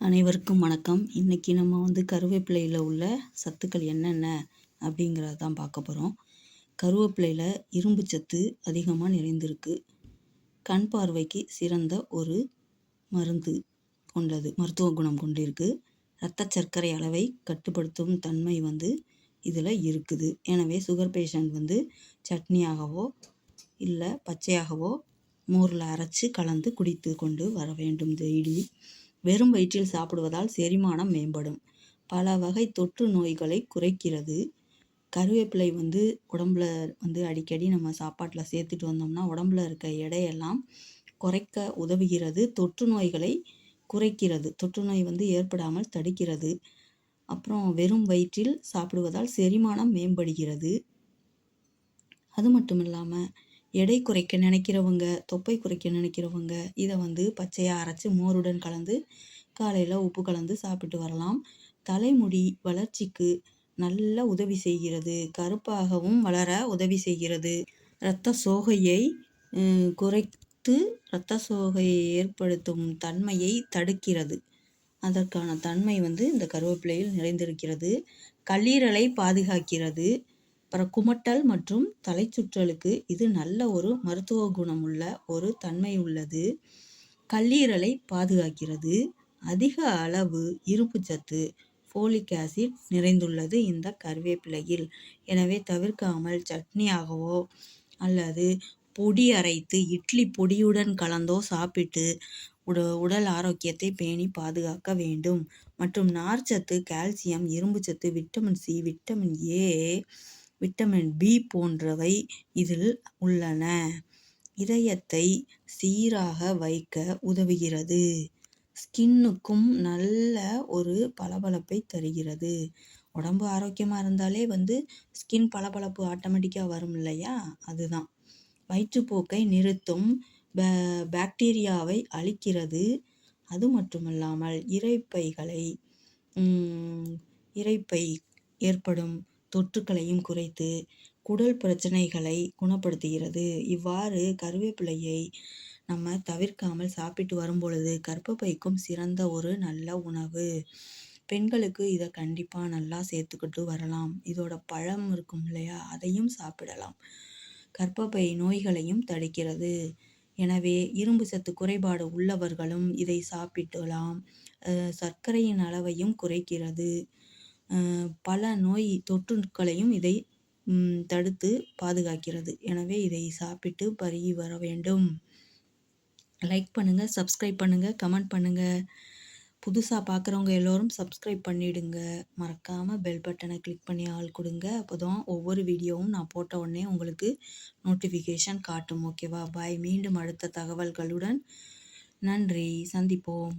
அனைவருக்கும் வணக்கம். இன்றைக்கி நம்ம வந்து கருவேப்பிலையில் உள்ள சத்துக்கள் என்னென்ன அப்படிங்கிறத தான் பார்க்க போகிறோம் கருவேப்பிலையில் இரும்பு சத்து அதிகமாக நிறைந்திருக்கு. கண் பார்வைக்கு சிறந்த ஒரு மருந்து கொண்டது மருத்துவ குணம் கொண்டிருக்கு. இரத்த சர்க்கரை அளவை கட்டுப்படுத்தும் தன்மை வந்து இதில் இருக்குது. எனவே சுகர் பேஷண்ட் வந்து சட்னியாகவோ இல்லை பச்சையாகவோ மோரில் அரைச்சி கலந்து குடித்து கொண்டு வர வேண்டும் டெய்லி வெறும் வயிற்றில் சாப்பிடுவதால் செரிமானம் மேம்படும். பல வகை தொற்று நோய்களை குறைக்கிறது. கருவேப்பிலை வந்து உடம்புல வந்து அடிக்கடி நம்ம சாப்பாட்டில் சேர்த்துட்டு வந்தோம்னா உடம்புல இருக்க எடையெல்லாம் குறைக்க உதவுகிறது. தொற்று நோய்களை குறைக்கிறது. தொற்று நோய் வந்து ஏற்படாமல் தடுக்கிறது. அப்புறம் வெறும் வயிற்றில் சாப்பிடுவதால் செரிமானம் மேம்படுகிறது. அது மட்டும் இல்லாமல் எடை குறைக்க நினைக்கிறவங்க தொப்பை குறைக்க நினைக்கிறவங்க இதை வந்து பச்சையாக அரைச்சி மோருடன் கலந்து காலையில் உப்பு கலந்து சாப்பிட்டு வரலாம். தலைமுடி வளர்ச்சிக்கு நல்ல உதவி செய்கிறது. கருப்பாகவும் வளர உதவி செய்கிறது. இரத்த சோகையை குறைத்து இரத்த சோகையை ஏற்படுத்தும் தன்மையை தடுக்கிறது. அதற்கான தன்மை வந்து இந்த கருவேப்பிலையில் நிறைந்திருக்கிறது. கல்லீரலை பாதுகாக்கிறது. அப்புறம் குமட்டல் மற்றும் தலை சுற்றலுக்கு இது நல்ல ஒரு மருத்துவ குணமுள்ள ஒரு தன்மை உள்ளது. கல்லீரலை பாதுகாக்கிறது. அதிக அளவு இரும்புச்சத்து ஃபோலிக் ஆசிட் நிறைந்துள்ளது இந்த கருவேப்பிலையில். எனவே தவிர்க்காமல் சட்னியாகவோ அல்லது பொடி அரைத்து இட்லி பொடியுடன் கலந்தோ சாப்பிட்டு உட உடல் ஆரோக்கியத்தை பேணி பாதுகாக்க வேண்டும். மற்றும் நார்ச்சத்து கால்சியம் இரும்புச்சத்து vitamin C vitamin A vitamin B போன்றவை இதில் உள்ளன. இதயத்தை சீராக வைக்க உதவுகிறது. ஸ்கின்னுக்கும் நல்ல ஒரு பளபளப்பை தருகிறது. உடம்பு ஆரோக்கியமாக இருந்தாலே வந்து ஸ்கின் பளபளப்பு ஆட்டோமேட்டிக்காக வரும் இல்லையா? அதுதான். வயிற்றுப்போக்கை நிறுத்தும் பாக்டீரியாவை அழிக்கிறது. அது மட்டுமல்லாமல் இறைப்பைகளை இறைப்பை ஏற்படும் தொற்றுக்களையும் குறைத்து குடல் பிரச்சனைகளை குணப்படுத்துகிறது. இவ்வாறு கருவேப்பிலையை நம்ம தவிர்க்காமல் சாப்பிட்டு வரும்பொழுது கர்ப்பப்பைக்கும் சிறந்த ஒரு நல்ல உணவு. பெண்களுக்கு இதை கண்டிப்பாக நல்லா சேர்த்துக்கிட்டு வரலாம். இதோட பழம் இருக்கும் இல்லையா? அதையும் சாப்பிடலாம். கர்ப்பப்பை நோய்களையும் தடுக்கிறது. எனவே இரும்பு சத்து குறைபாடு உள்ளவர்களும் இதை சாப்பிடலாம் சர்க்கரையின் அளவையும் குறைக்கிறது. பல நோய் தொற்றுக்களையும் இதை தடுத்து பாதுகாக்கிறது. எனவே இதை சாப்பிட்டு பருகி வர வேண்டும். லைக் பண்ணுங்கள் சப்ஸ்கிரைப் பண்ணுங்கள் கமெண்ட் பண்ணுங்கள் புதுசாக பார்க்குறவங்க எல்லோரும் சப்ஸ்கிரைப் பண்ணிவிடுங்க மறக்காமல் பெல் பட்டனை கிளிக் பண்ணி ஆள் கொடுங்க. அப்போ தான் ஒவ்வொரு வீடியோவும் நான் போட்ட உடனே உங்களுக்கு நோட்டிஃபிகேஷன் காட்டும். ஓகேவா பாய் மீண்டும் அடுத்த தகவல்களுடன் நன்றி. சந்திப்போம்.